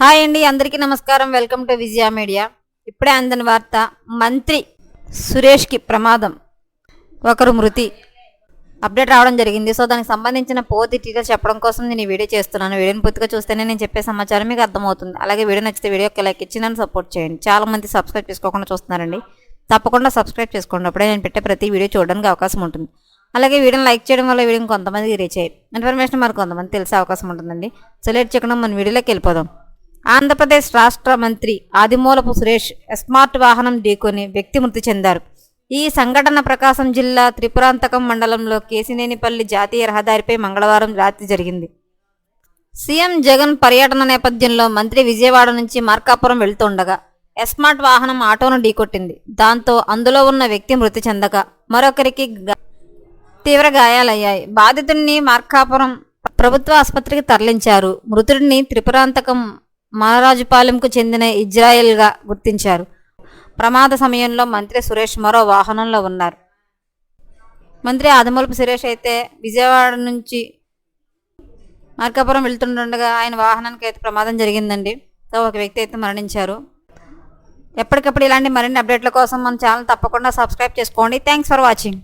Hi అండి అందరికీ నమస్కారం. Welcome to Vijaya media. ఇప్పుడే అందని వార్త మంత్రి సురేష్కి ప్రమాదం ఒకరు మృతి. అప్డేట్ రావడం జరిగింది. సో దానికి సంబంధించిన పూర్తి డీటెయిల్స్ చెప్పడం కోసం నేను ఈ వీడియో చేస్తున్నాను. వీడియోని పూర్తిగా చూస్తేనే నేను చెప్పే సమాచారం మీకు అర్థమవుతుంది. అలాగే వీడియో నచ్చితే వీడియోకి లైక్ ఇచ్చి నన్ను సపోర్ట్ చేయండి. చాలా మంది సబ్స్క్రైబ్ చేసుకోకుండా చూస్తున్నారండి. తప్పకుండా సబ్స్క్రైబ్ చేసుకోండి. అప్పుడే నేను పెట్టే ప్రతి వీడియో చూడడానికి అవకాశం ఉంటుంది. అలాగే వీడియోని లైక్ చేయడం వల్ల వీడియోని కొంతమందికి రీచ్ అయ్యి ఇన్ఫర్మేషన్ మరి కొంతమంది తెలిసే అవకాశం ఉంటుందండి. సో లేట్ చేయకుండా మన వీడియోలోకి వెళ్ళిపోదాం. ఆంధ్రప్రదేశ్ రాష్ట్ర మంత్రి ఆదిమూలపు సురేష్ స్మార్ట్ వాహనం ఢీకొని వ్యక్తి మృతి చెందారు. ఈ సంఘటన ప్రకాశం జిల్లా త్రిపురాంతకం మండలంలో కేసినేనిపల్లి జాతీయ రహదారిపై మంగళవారం రాత్రి జరిగింది. సీఎం జగన్ పర్యటన నేపథ్యంలో మంత్రి విజయవాడ నుంచి మార్కాపురం వెళ్తుండగా ఎస్మార్ట్ వాహనం ఆటోను ఢీకొట్టింది. దాంతో అందులో ఉన్న వ్యక్తి మృతి చెందగా మరొకరికి తీవ్ర గాయాలయ్యాయి. బాధితుడిని మార్కాపురం ప్రభుత్వ ఆసుపత్రికి తరలించారు. మృతుడిని త్రిపురాంతకం మహారాజుపాలెంకు చెందిన ఇజ్రాయెల్గా గుర్తించారు. ప్రమాద సమయంలో మంత్రి సురేష్ మరో వాహనంలో ఉన్నారు. మంత్రి ఆదమూలపు సురేష్ అయితే విజయవాడ నుంచి మార్కాపురం వెళ్తుండగా ఆయన వాహనానికి అయితే ప్రమాదం జరిగిందండి. సో ఒక వ్యక్తి అయితే మరణించారు. ఎప్పటికప్పుడు ఇలాంటి మరిన్ని అప్డేట్ల కోసం మన ఛానల్ తప్పకుండా సబ్స్క్రైబ్ చేసుకోండి. Thanks for watching.